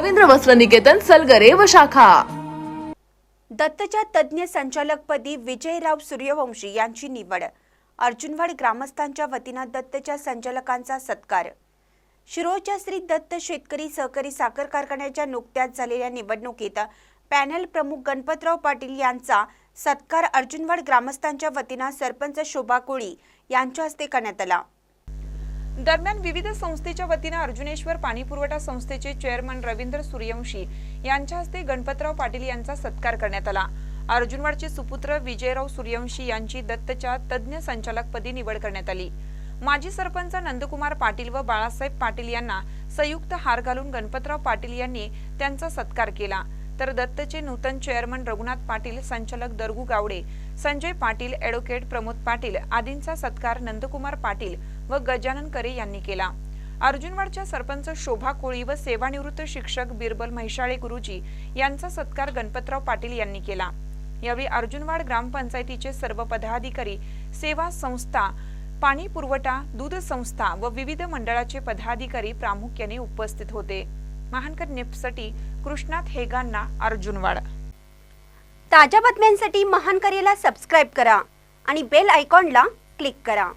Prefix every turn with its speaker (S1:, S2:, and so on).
S1: रवींद्र वस्त्र निकेतन सलगरे व शाखा.
S2: दत्तच्या तज्ज्ञ संचालकपदी विजयराव सूर्यवंशी यांची निवड. अर्जुनवाड ग्रामस्थांच्या वतीनं दत्तच्या संचालकांचा सत्कार. शिरोळच्या श्री दत्त शेतकरी सहकारी साखर कारखान्याच्या नुकत्याच झालेल्या निवडणुकीत पॅनल प्रमुख गणपतराव पाटील यांचा सत्कार अर्जुनवाड ग्रामस्थांच्या वतीनं सरपंच शोभा कोळी यांच्या हस्ते करण्यात आला.
S3: दरम्यान विविध संस्थेच्या वतीनं अर्जुनेश्वर पाणी पुरवठा संस्थेचे चेअरमन रवींद्र सूर्यवंशी यांच्या हस्ते गणपतराव पाटील यांचा सत्कार करण्यात आला. अर्जुनवाडचे सुपुत्र विजयराव सूर्यवंशी यांची दत्तच्या तज्ज्ञ संचालकपदी निवड करण्यात आली. माजी सरपंच नंदकुमार पाटील व बाळासाहेब पाटील यांना संयुक्त हार घालून गणपतराव पाटील यांनी त्यांचा सत्कार केला. तर दत्तचे नूतन चेअरमन रघुनाथ पाटील संचालक दरगू गावडे संजय पाटील ॲडव्होकेट प्रमोद पाटील आदींचा सत्कार नंदकुमार पाटील व गजानन करे यांनी केला. अर्जुनवाडच्या सरपंच शोभा कोळी व सेवानिवृत्त शिक्षक बिरबल म्हैशाळे गुरुजी यांचा सत्कार गणपतराव पाटील यांनी केला. यावेळी अर्जुनवाड ग्रामपंचायतीचे सर्व पदाधिकारी सेवा संस्था पाणी पुरवठा दूध संस्था व विविध मंडळाचे पदाधिकारी प्रामुख्याने उपस्थित होते. महानकर नेपसाठी कृष्णात हेगांना अर्जुनवाडा
S2: ताज्या बातम्यांसाठी महानकरेला सबस्क्राईब करा आणि बेल आयकॉनला क्लिक करा.